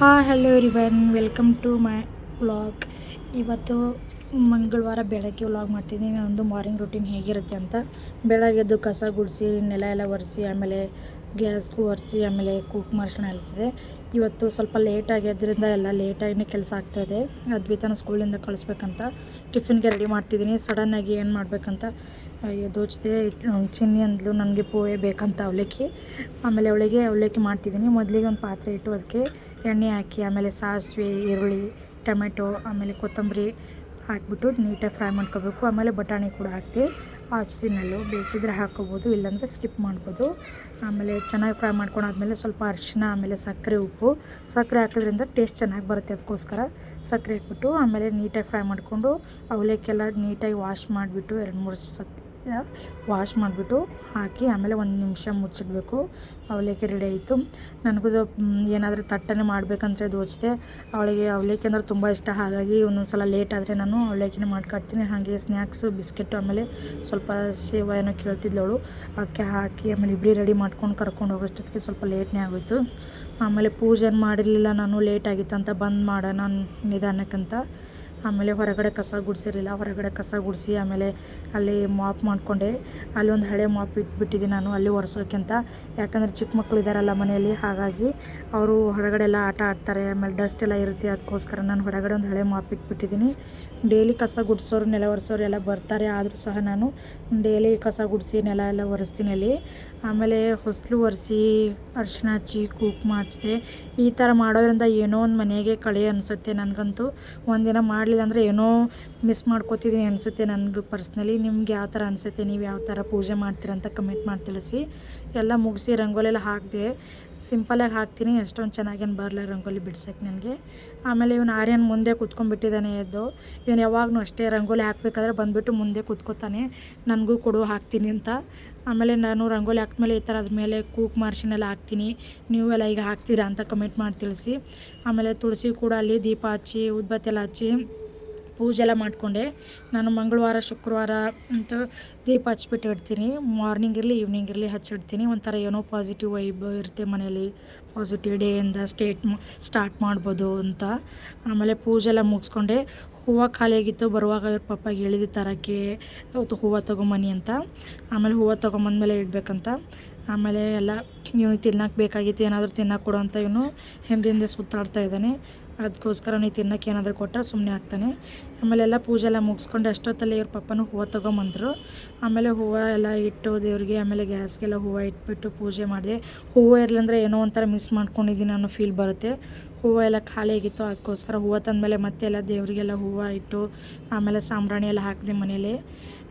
Hi hello everyone welcome to my vlog ಇವತ್ತು ಮಂಗಳವಾರ ಬೆಳಗ್ಗೆ ವ್ಲಾಗ್ ಮಾಡ್ತಿದ್ದೀನಿ. ನನ್ನದು ಮಾರ್ನಿಂಗ್ ರೂಟೀನ್ ಹೇಗಿರುತ್ತೆ ಅಂತ. ಬೆಳಗ್ಗೆ ಎದ್ದು ಕಸ ಗುಡಿಸಿ, ನೆಲ ಎಲ್ಲ ಒರೆಸಿ, ಆಮೇಲೆ ಗ್ಯಾಸ್ಗೂ ಒರೆಸಿ, ಆಮೇಲೆ ಕುಕ್ ಮಾಡಿಸೋಣ ಅನಿಸಿದೆ ಇವತ್ತು ಸ್ವಲ್ಪ ಲೇಟ್ ಆಗಿದ್ದರಿಂದ ಎಲ್ಲ ಲೇಟಾಗಿನೇ ಕೆಲಸ ಆಗ್ತಾಯಿದೆ ಅದ್ವಿತನ ಸ್ಕೂಲಿಂದ ಕಳಿಸ್ಬೇಕಂತ ಟಿಫಿನ್ಗೆ ರೆಡಿ ಮಾಡ್ತಿದ್ದೀನಿ. ಸಡನ್ನಾಗಿ ಏನು ಮಾಡಬೇಕಂತ ದೋಚಿದೆ ಚಿನ್ನಿ ಅಂದ್ಲು, ನನಗೆ ಪೋಹೆ ಬೇಕಂತ. ಅವಲಕ್ಕಿ ಆಮೇಲೆ ಅವಳಿಗೆ ಅವಲಕ್ಕಿ ಮಾಡ್ತಿದ್ದೀನಿ. ಮೊದಲಿಗೆ ಒಂದು ಪಾತ್ರೆ ಇಟ್ಟು ಅದಕ್ಕೆ ಎಣ್ಣೆ ಹಾಕಿ, ಆಮೇಲೆ ಸಾಸಿವೆ, ಈರುಳ್ಳಿ, ಟೊಮೆಟೊ, ಆಮೇಲೆ ಕೊತ್ತಂಬರಿ ಹಾಕಿಬಿಟ್ಟು ನೀಟಾಗಿ ಫ್ರೈ ಮಾಡ್ಕೋಬೇಕು. ಆಮೇಲೆ ಬಟಾಣಿ ಕೂಡ ಹಾಕ್ತಿ ಆಪ್ಸಿನಲ್ಲು ಬೇಕಿದ್ರೆ ಹಾಕೋಬೋದು, ಇಲ್ಲಾಂದರೆ ಸ್ಕಿಪ್ ಮಾಡ್ಬೋದು. ಆಮೇಲೆ ಚೆನ್ನಾಗಿ ಫ್ರೈ ಮಾಡ್ಕೊಂಡಾದ್ಮೇಲೆ ಸ್ವಲ್ಪ ಅರಿಶಿನ ಆಮೇಲೆ ಸಕ್ಕರೆ, ಉಪ್ಪು. ಸಕ್ಕರೆ ಹಾಕೋದ್ರಿಂದ ಟೇಸ್ಟ್ ಚೆನ್ನಾಗಿ ಬರುತ್ತೆ ಅದಕ್ಕೋಸ್ಕರ. ಸಕ್ಕರೆ ಹಾಕ್ಬಿಟ್ಟು ಆಮೇಲೆ ನೀಟಾಗಿ ಫ್ರೈ ಮಾಡಿಕೊಂಡು ಅವಲಕ್ಕೆಲ್ಲ ನೀಟಾಗಿ ವಾಶ್ ಮಾಡಿಬಿಟ್ಟು ಎರಡು ಮೂರು ಸತ್ ವಾಶ್ ಮಾಡಿಬಿಟ್ಟು ಹಾಕಿ ಆಮೇಲೆ ಒಂದು ನಿಮಿಷ ಮುಚ್ಚಿಡಬೇಕು. ಅವಲೇಕಿ ರೆಡಿ ಆಯಿತು. ನನಗೂ ಏನಾದರೂ ತಟ್ಟನೆ ಮಾಡಬೇಕಂದ್ರೆ ದೋಚಿದೆ ಅವಳಿಗೆ ಅವಲೇಕಿ ಅಂದ್ರೆ ತುಂಬ ಇಷ್ಟ. ಹಾಗಾಗಿ ಒಂದೊಂದು ಸಲ ಲೇಟ್ ಆದರೆ ನಾನು ಅವಲಕ್ಕಿನೇ ಮಾಡ್ಕೊಡ್ತೀನಿ. ಹಾಗೆ ಸ್ನ್ಯಾಕ್ಸು ಬಿಸ್ಕೆಟು ಆಮೇಲೆ ಸ್ವಲ್ಪ ಸೇವ ಏನೋ ಕೇಳ್ತಿದ್ಲವಳು ಅದಕ್ಕೆ ಹಾಕಿ ಆಮೇಲೆ ಇಬ್ಬರಿ ರೆಡಿ ಮಾಡ್ಕೊಂಡು ಕರ್ಕೊಂಡು ಹೋಗೋಷ್ಟೊತ್ತಿಗೆ ಸ್ವಲ್ಪ ಲೇಟ್ನೇ ಆಗೋಯ್ತು. ಆಮೇಲೆ ಪೂಜೆ ಮಾಡಿರಲಿಲ್ಲ ನಾನು. ಲೇಟ್ ಆಗಿತ್ತಂತ ಬಂದ್ ಮಾಡೋಣ ನಿಧಾನಕ್ಕಂತ. ಆಮೇಲೆ ಹೊರಗಡೆ ಕಸ ಗುಡಿಸಿರಲಿಲ್ಲ. ಹೊರಗಡೆ ಕಸ ಗುಡಿಸಿ ಆಮೇಲೆ ಅಲ್ಲಿ ಮಾಪ್ ಮಾಡಿಕೊಂಡೆ. ಅಲ್ಲಿ ಒಂದು ಹಳೆ ಮಾಪ್ ಇಟ್ಬಿಟ್ಟಿದ್ದೀನಿ ನಾನು ಅಲ್ಲಿ ಒರೆಸೋಕ್ಕಿಂತ. ಯಾಕಂದರೆ ಚಿಕ್ಕ ಮಕ್ಕಳು ಇದ್ದಾರಲ್ಲ ಮನೆಯಲ್ಲಿ, ಹಾಗಾಗಿ ಅವರು ಹೊರಗಡೆ ಎಲ್ಲ ಆಟ ಆಡ್ತಾರೆ. ಆಮೇಲೆ ಡಸ್ಟ್ ಎಲ್ಲ ಇರುತ್ತೆ ಅದಕ್ಕೋಸ್ಕರ ನಾನು ಹೊರಗಡೆ ಒಂದು ಹಳೆ ಮಾಪ್ ಇಟ್ಬಿಟ್ಟಿದ್ದೀನಿ ಡೈಲಿ ಕಸ ಗುಡಿಸೋರು, ನೆಲ ಒರೆಸೋರು ಎಲ್ಲ ಬರ್ತಾರೆ. ಆದರೂ ಸಹ ನಾನು ಡೈಲಿ ಕಸ ಗುಡಿಸಿ, ನೆಲ ಎಲ್ಲ ಒರೆಸ್ತೀನಿ ಅಲ್ಲಿ. ಆಮೇಲೆ ಹೊಸಲು ಒರೆಸಿ ಅರಿಶಿನ ಹಚ್ಚಿ, ಕುಂಕುಮ ಹಚ್ಚಿದೆ ಈ ಥರ ಮಾಡೋದ್ರಿಂದ ಏನೋ ಒಂದು ಮನೆಗೆ ಕಳೆ ಅನಿಸುತ್ತೆ ನನಗಂತೂ. ಒಂದಿನ ಮಾಡಲಿಲ್ಲ ಅಂದರೆ ಏನೋ ಮಿಸ್ ಮಾಡ್ಕೋತಿದ್ದೀನಿ ಅನಿಸುತ್ತೆ ನನಗೆ ಪರ್ಸ್ನಲಿ ನಿಮ್ಗೆ ಯಾವ ಥರ ಅನಿಸುತ್ತೆ? ನೀವು ಯಾವ ಥರ ಪೂಜೆ ಮಾಡ್ತೀರ ಅಂತ ಕಮೆಂಟ್ ಮಾಡಿ ತಿಳಿಸಿ. ಎಲ್ಲ ಮುಗಿಸಿ ರಂಗೋಲಿ ಎಲ್ಲ ಹಾಕಿದೆ ಸಿಂಪಲಾಗಿ ಹಾಕ್ತೀನಿ. ಎಷ್ಟೊಂದು ಚೆನ್ನಾಗೇನು ಬರಲ್ಲ ರಂಗೋಲಿ ಬಿಡ್ಸೋಕ್ಕೆ ನನಗೆ. ಆಮೇಲೆ ಇವನು ಆರ್ಯನ್ ಮುಂದೆ ಕೂತ್ಕೊಂಡ್ಬಿಟ್ಟಿದ್ದಾನೆ ಎದ್ದು. ಇವನು ಯಾವಾಗಲೂ ಅಷ್ಟೇ ರಂಗೋಲಿ ಹಾಕಬೇಕಾದ್ರೆ ಬಂದುಬಿಟ್ಟು ಮುಂದೆ ಕೂತ್ಕೋತಾನೆ. ನನಗೂ ಕೊಡು, ಹಾಕ್ತೀನಿ ಅಂತ. ಆಮೇಲೆ ನಾನು ರಂಗೋಲಿ ಹಾಕಿದ್ಮೇಲೆ ಈ ಥರ ಮೇಲೆ ಕೂಕ್ ಮಾರ್ಷಿನೆಲ್ಲ ಹಾಕ್ತೀನಿ. ನೀವೆಲ್ಲ ಈಗ ಹಾಕ್ತೀರಾ ಅಂತ ಕಮೆಂಟ್ ಮಾಡಿ ತಿಳಿಸಿ. ಆಮೇಲೆ ತುಳಸಿ ಕೂಡ ಅಲ್ಲಿ ದೀಪ ಹಚ್ಚಿ, ಉದ್ಬತ್ತಿ ಎಲ್ಲ ಹಚ್ಚಿ. ಪೂಜೆ ಎಲ್ಲ ಮಾಡಿಕೊಂಡೆ. ನಾನು ಮಂಗಳವಾರ, ಶುಕ್ರವಾರ ಅಂತ ದೀಪ ಹಚ್ಬಿಟ್ಟು ಇಡ್ತೀನಿ. ಮಾರ್ನಿಂಗ್ ಇರಲಿ ಈವ್ನಿಂಗ್ ಇರಲಿ ಹಚ್ಚಿಡ್ತೀನಿ ಒಂಥರ ಏನೋ ಪಾಸಿಟಿವ್ ವೈಬ್ ಇರುತ್ತೆ ಮನೇಲಿ ಪಾಸಿಟಿವ್ ಡೇಯಿಂದ ಸ್ಟೇಟ್ ಸ್ಟಾರ್ಟ್ ಮಾಡ್ಬೋದು ಅಂತ. ಆಮೇಲೆ ಪೂಜೆ ಎಲ್ಲ ಮುಗಿಸ್ಕೊಂಡೆ. ಹೂವು ಖಾಲಿಯಾಗಿತ್ತು. ಬರುವಾಗ ಇವ್ರ ಪಪ್ಪಾಗೆ ಹೇಳಿದ ತರೋಕ್ಕೆ ಅವತ್ತು ಹೂವು ತೊಗೊಂಬನ್ನಿ ಅಂತ. ಆಮೇಲೆ ಹೂವು ತೊಗೊಂಬಂದ್ಮೇಲೆ ಇಡಬೇಕಂತ. ಆಮೇಲೆ ಎಲ್ಲ ನೀವು ತಿನ್ನಕ್ಕೆ ಬೇಕಾಗಿತ್ತು ಏನಾದರೂ ತಿನ್ನಕ್ಕೆ ಕೊಡು ಅಂತ ಇವನು ಹಿಂದಿಂದ ಸುತ್ತಾಡ್ತಾ ಇದ್ದಾನೆ. ಅದಕ್ಕೋಸ್ಕರ ನೀವು ತಿನ್ನೋಕೆ ಏನಾದರೂ ಕೊಟ್ಟರೆ ಸುಮ್ಮನೆ ಆಗ್ತಾನೆ. ಆಮೇಲೆ ಎಲ್ಲ ಪೂಜೆ ಎಲ್ಲ ಮುಗಿಸ್ಕೊಂಡು ಅಷ್ಟೊತ್ತಲ್ಲಿ ಇವ್ರ ಪಪ್ಪನೂ ಹೂವು ತೊಗೊಂಬಂದರು. ಆಮೇಲೆ ಹೂವು ಎಲ್ಲ ಇಟ್ಟು ದೇವ್ರಿಗೆ, ಆಮೇಲೆ ಗ್ಯಾಸ್ಗೆಲ್ಲ ಹೂವು ಇಟ್ಬಿಟ್ಟು ಪೂಜೆ ಮಾಡಿದೆ. ಹೂವು ಇರಲಿಲ್ಲಂದ್ರೆ ಏನೋ ಒಂಥರ ಮಿಸ್ ಮಾಡ್ಕೊಂಡಿದ್ದೀನಿ ಅನ್ನೋ ಫೀಲ್ ಬರುತ್ತೆ. ಹೂವು ಎಲ್ಲ ಖಾಲಿ ಆಗಿತ್ತು, ಅದಕ್ಕೋಸ್ಕರ ಹೂವು ತಂದಮೇಲೆ ಮತ್ತೆ ಎಲ್ಲ ದೇವರಿಗೆಲ್ಲ ಹೂವು ಇಟ್ಟು, ಆಮೇಲೆ ಸಾಂಬ್ರಾಣಿ ಎಲ್ಲ ಹಾಕಿದೆ ಮನೇಲಿ.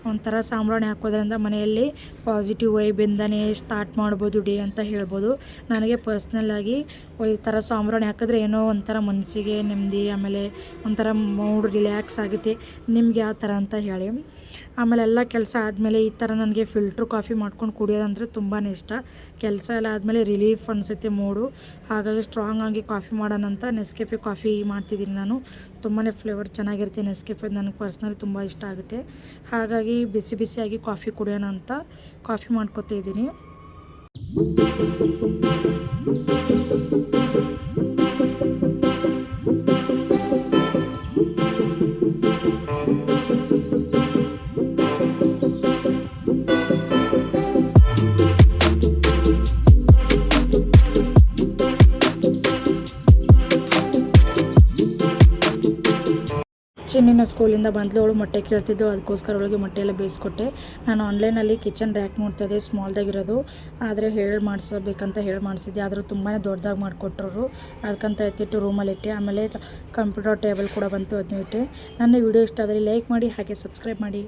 ಒಂಥರ ಸಾಂಬ್ರಾಣಿ ಹಾಕೋದ್ರಿಂದ ಮನೆಯಲ್ಲಿ ಪಾಸಿಟಿವ್ ವೈಬಿಂದನೇ ಸ್ಟಾರ್ಟ್ ಮಾಡ್ಬೋದು ಡೇ ಅಂತ ಹೇಳ್ಬೋದು. ನನಗೆ ಪರ್ಸ್ನಲ್ಲಾಗಿ ಈ ಥರ ಸಾಂಬ್ರಾಣಿ ಹಾಕಿದ್ರೆ ಏನೋ ಒಂಥರ ಮನಸ್ಸಿಗೆ ನೆಮ್ಮದಿ, ಆಮೇಲೆ ಒಂಥರ ಮೂಡ್ ರಿಲ್ಯಾಕ್ಸ್ ಆಗುತ್ತೆ. ನಿಮ್ಗೆ ಯಾವ ಥರ ಅಂತ ಹೇಳಿ. ಆಮೇಲೆ ಎಲ್ಲ ಕೆಲಸ ಆದಮೇಲೆ ಈ ಥರ ನನಗೆ ಫಿಲ್ಟ್ರ್ ಕಾಫಿ ಮಾಡ್ಕೊಂಡು ಕುಡಿಯೋದಂದರೆ ತುಂಬಾ ಇಷ್ಟ. ಕೆಲಸ ಎಲ್ಲ ಆದಮೇಲೆ ರಿಲೀಫ್ ಅನಿಸುತ್ತೆ ಮೂಡು ಹಾಗಾಗಿ ಸ್ಟ್ರಾಂಗ್ ಆಗಿ ಕಾಫಿ ಮಾಡೋಣ ಅಂತ ನೆಸ್ಕೆಫೆ ಕಾಫಿ ಮಾಡ್ತಿದ್ದೀನಿ ನಾನು. ತುಂಬಾ ಫ್ಲೇವರ್ ಚೆನ್ನಾಗಿರುತ್ತೆ ನೆಸ್ಕೆಫೆ ನನಗೆ ಪರ್ಸ್ನಲಿ ತುಂಬ ಇಷ್ಟ ಆಗುತ್ತೆ. ಹಾಗಾಗಿ ಬಿಸಿ ಬಿಸಿಯಾಗಿ ಕಾಫಿ ಕುಡಿಯೋಣ ಅಂತ ಕಾಫಿ ಮಾಡ್ಕೊತಾ ಇದ್ದೀನಿ. ಚಿನ್ನಿನ ಸ್ಕೂಲಿಂದ ಬಂದಳು ಅವಳು ಮೊಟ್ಟೆ ಕೇಳ್ತಿದ್ದು, ಅದಕ್ಕೋಸ್ಕರ ಅವಳಿಗೆ ಮೊಟ್ಟೆ ಎಲ್ಲ ಬೇಯಿಸ್ಕೊಟ್ಟೆ. ನಾನು ಆನ್ಲೈನಲ್ಲಿ ಕಿಚನ್ ರ್ಯಾಕ್ ನೋಡ್ತಾಯಿದ್ದೆ ಸ್ಮಾಲ್ದಾಗಿರೋದು ಆದರೆ ಹೇಳಿ ಮಾಡಿಸ್ಬೇಕಂತ ಹೇಳಿ ಮಾಡಿಸಿದ್ದೆ. ಆದರೂ ತುಂಬಾ ದೊಡ್ಡದಾಗಿ ಮಾಡಿಕೊಟ್ರು ಅದಕ್ಕಂತ ಎತ್ತಿಟ್ಟು ರೂಮಲ್ಲಿ ಇಟ್ಟೆ. ಆಮೇಲೆ ಕಂಪ್ಯೂಟರ್ ಟೇಬಲ್ ಕೂಡ ಬಂತು ಅದನ್ನ ಇಟ್ಟೆ. ನನ್ನ ವಿಡಿಯೋ ಇಷ್ಟ ಆದರೆ ಲೈಕ್ ಮಾಡಿ, ಹಾಗೆ ಸಬ್ಸ್ಕ್ರೈಬ್ ಮಾಡಿ.